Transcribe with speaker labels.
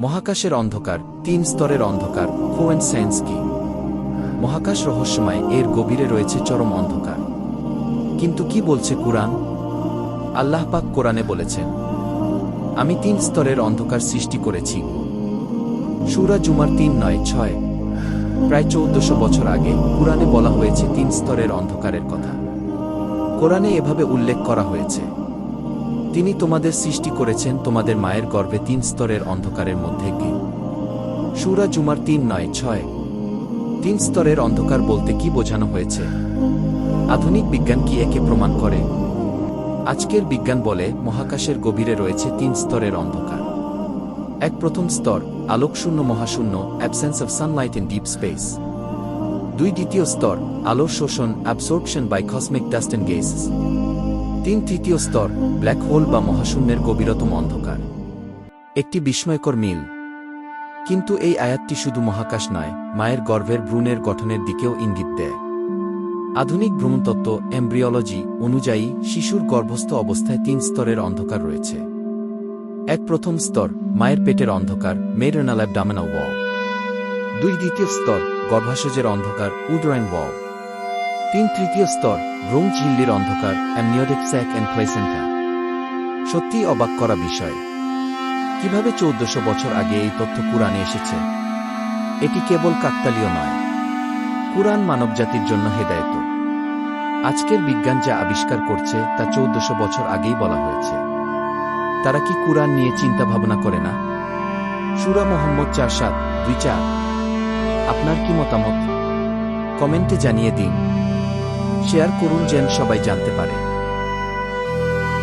Speaker 1: মহাকাশের অন্ধকার, তিন স্তরের অন্ধকার ফোয়েন সায়েন্স কি মহাকাশ রহস্যময়, এর গভীরে রয়েছে চরম অন্ধকার। কিন্তু কি বলছে কোরআন? আল্লাহ পাক কোরআনে বলেছেন, আমি তিন স্তরের অন্ধকার সৃষ্টি করেছি। সুরা জুমার তিন নয়, ছয়। প্রায় চৌদ্দশো বছর আগে কোরআনে বলা হয়েছে তিন স্তরের অন্ধকারের কথা। কোরআনে এভাবে উল্লেখ করা হয়েছে তিনি তোমাদের সৃষ্টি করেছেন তোমাদের মায়ের গর্ভে তিন স্তরের অন্ধকারের মধ্যে কি সুরা জুমার তিন নয়, ছয়। তিন স্তরের অন্ধকার বলতে কি বোঝানো হয়েছে? আধুনিক বিজ্ঞান কি একে প্রমাণ করে? আজকের বিজ্ঞান বলে মহাকাশের গভীরে রয়েছে তিন স্তরের অন্ধকার। এক প্রথম স্তর, আলোকশূন্য মহাশূন্য absence of sunlight in deep space দুই দ্বিতীয় স্তর, আলোর শোষণ absorption by cosmic dust and gases তিন তৃতীয় স্তর, ব্ল্যাক হোল বা মহাশূন্যের গভীরতম অন্ধকার। একটি বিস্ময়কর মিল। কিন্তু এই আয়াতটি শুধু মহাকাশ নয়, মায়ের গর্ভের ভ্রূণের গঠনের দিকেও ইঙ্গিত দেয়। আধুনিক ভ্রূণতত্ত্ব এমব্রিওলজি অনুযায়ী শিশুর গর্ভস্থ অবস্থায় তিন স্তরের অন্ধকার রয়েছে। এক প্রথম স্তর, মায়ের পেটের অন্ধকার মেডার্নাল অ্যাবডামেনাল ওয়াল। দুই দ্বিতীয় স্তর গর্ভাশযের অন্ধকার উডরাইন ওয়াল। তিন তৃতীয় স্তর ভ্রূণ ঝিল্লির অন্ধকার, অ্যামনিওটিক স্যাক অ্যান্ড প্লেসেন্টা সত্যিই অবাক করা বিষয়। কীভাবে চৌদ্দশো বছর আগে এই তথ্য পুরাণে এসেছে? এটি কেবল কাকতালীয় নয়। পুরাণ মানবজাতির জন্য হেদায়ত। আজকের বিজ্ঞান যা আবিষ্কার করছে, তা চৌদ্দশো বছর আগেই বলা হয়েছে। তারা কি কুরআন নিয়ে চিন্তা ভাবনা করে না? সুরা মোহাম্মদ চার সাত, দুই চার। আপনার কি মতামত? কমেন্টে জানিয়ে দিন। শেয়ার করুন যেন সবাই জানতে পারে।